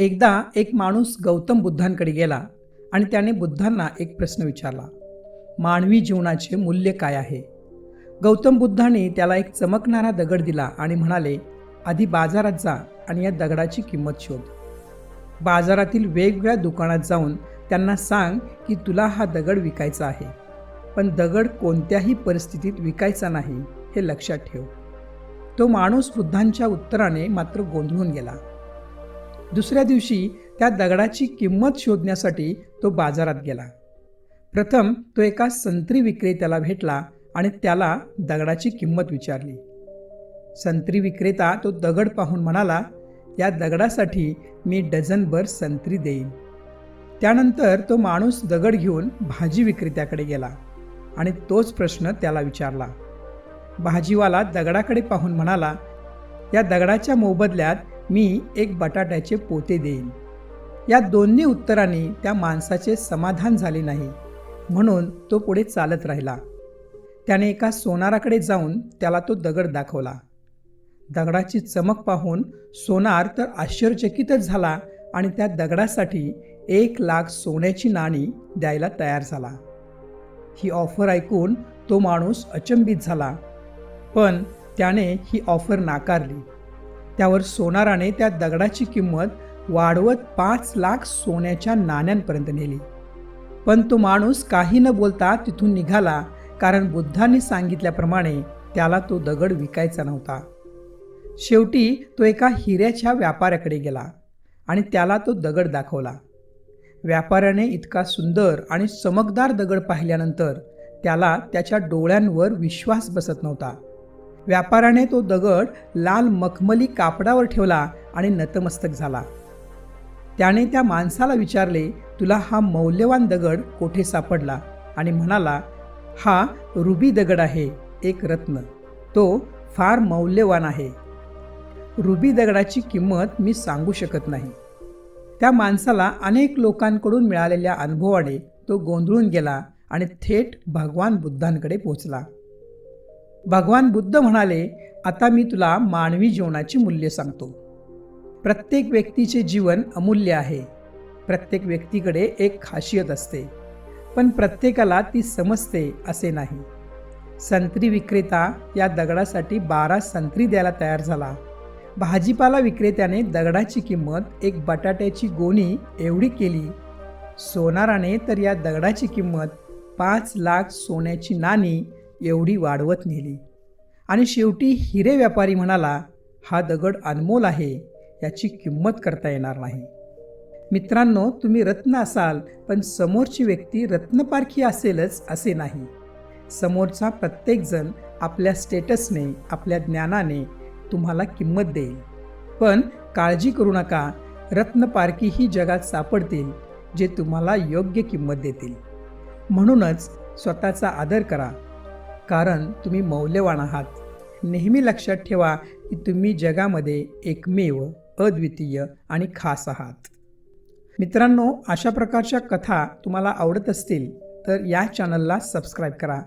एकदा एक माणूस गौतम बुद्धांकडे गेला आणि त्याने बुद्धांना एक प्रश्न विचारला मानवी जीवनाचे मूल्य काय आहे? गौतम बुद्धाने त्याला एक चमकणारा दगड दिला आणि म्हणाले आधी बाजारात जा आणि या दगडाची किंमत शोध. बाजारातील वेगवेगळ्या दुकानात जाऊन त्यांना सांग की तुला हा दगड विकायचा आहे पण दगड कोणत्याही परिस्थितीत विकायचा नाही हे लक्षात ठेव. तो माणूस बुद्धांच्या उत्तराने मात्र गोंधळून गेला. दुसऱ्या दिवशी त्या दगडाची किंमत शोधण्यासाठी तो बाजारात गेला. प्रथम तो एका संत्री विक्रेत्याला भेटला आणि त्याला दगडाची किंमत विचारली. संत्री विक्रेता तो दगड पाहून म्हणाला या दगडासाठी मी डझनभर संत्री देईन. त्यानंतर तो माणूस दगड घेऊन भाजी विक्रेत्याकडे गेला आणि तोच प्रश्न त्याला विचारला. भाजीवाला दगडाकडे पाहून म्हणाला या दगडाच्या मोबदल्यात मी एक बटाट्याचे पोते देईन. या दोन्ही उत्तरांनी त्या माणसाचे समाधान झाले नाही. म्हणून तो पुढे चालत राहिला. त्याने एका सोनाराकडे जाऊन त्याला तो दगड दाखवला. दगडाची चमक पाहून सोनार तर आश्चर्यचकितच झाला आणि त्या दगडासाठी एक लाख सोन्याची नाणी द्यायला तयार झाला. ही ऑफर ऐकून तो माणूस अचंबित झाला. पण त्याने ही ऑफर नाकारली. त्यावर सोनाराने त्या दगडाची किंमत वाढवत पाच लाख सोन्याच्या नाण्यांपर्यंत नेली. पण तो माणूस काही न बोलता तिथून निघाला कारण बुद्धांनी सांगितल्याप्रमाणे त्याला तो दगड विकायचा नव्हता. शेवटी तो एका हिऱ्याच्या व्यापाऱ्याकडे गेला आणि त्याला तो दगड दाखवला. व्यापाऱ्याने इतका सुंदर आणि चमकदार दगड पाहिल्यानंतर त्याला त्याच्या डोळ्यांवर विश्वास बसत नव्हता. व्यापाऱ्याने तो दगड लाल मखमली कापडावर ठेवला आणि नतमस्तक झाला. त्याने त्या माणसाला विचारले तुला हा मौल्यवान दगड कोठे सापडला? आणि म्हणाला हा रुबी दगड आहे एक रत्न. तो फार मौल्यवान आहे. रुबी दगडाची किंमत मी सांगू शकत नाही. त्या माणसाला अनेक लोकांकडून मिळालेल्या अनुभवाने तो गोंधळून गेला आणि थेट भगवान बुद्धांकडे पोचला. भगवान बुद्ध म्हणाले आता मी तुला मानवी जीवनाची मूल्य सांगतो. प्रत्येक व्यक्तीचे जीवन अमूल्य आहे. प्रत्येक व्यक्तीकडे एक खासियत असते. पण प्रत्येकाला ती समजते असे नाही. संत्री विक्रेता या दगडासाठी बारा संत्री द्यायला तयार झाला. भाजीपाला विक्रेत्याने दगडाची किंमत एक बटाट्याची गोणी एवढी केली. सोनाराने तर या दगडाची किंमत पाच लाख सोन्याची नाणी एवढी वाढवत नेली. आणि शेवटी हिरे व्यापारी म्हणाला हा दगड अनमोल आहे याची किंमत करता येणार नाही. मित्रांनो तुम्ही रत्न असाल पण समोरची व्यक्ती रत्नपारखी असेलच असे नाही. समोरचा प्रत्येकजण आपल्या स्टेटसने आपल्या ज्ञानाने तुम्हाला किंमत देईल. पण काळजी करू नका रत्नपारखी ही जगात सापडतील जे तुम्हाला योग्य किंमत देतील. म्हणूनच स्वतःचा आदर करा कारण तुम्ही मौल्यवान आहात. नेहमी लक्षात ठेवा की तुम्ही जगामध्ये एकमेव अद्वितीय आणि खास आहात. मित्रांनो अशा प्रकारच्या कथा तुम्हाला आवडत असतील तर या चॅनलला सबस्क्राईब करा.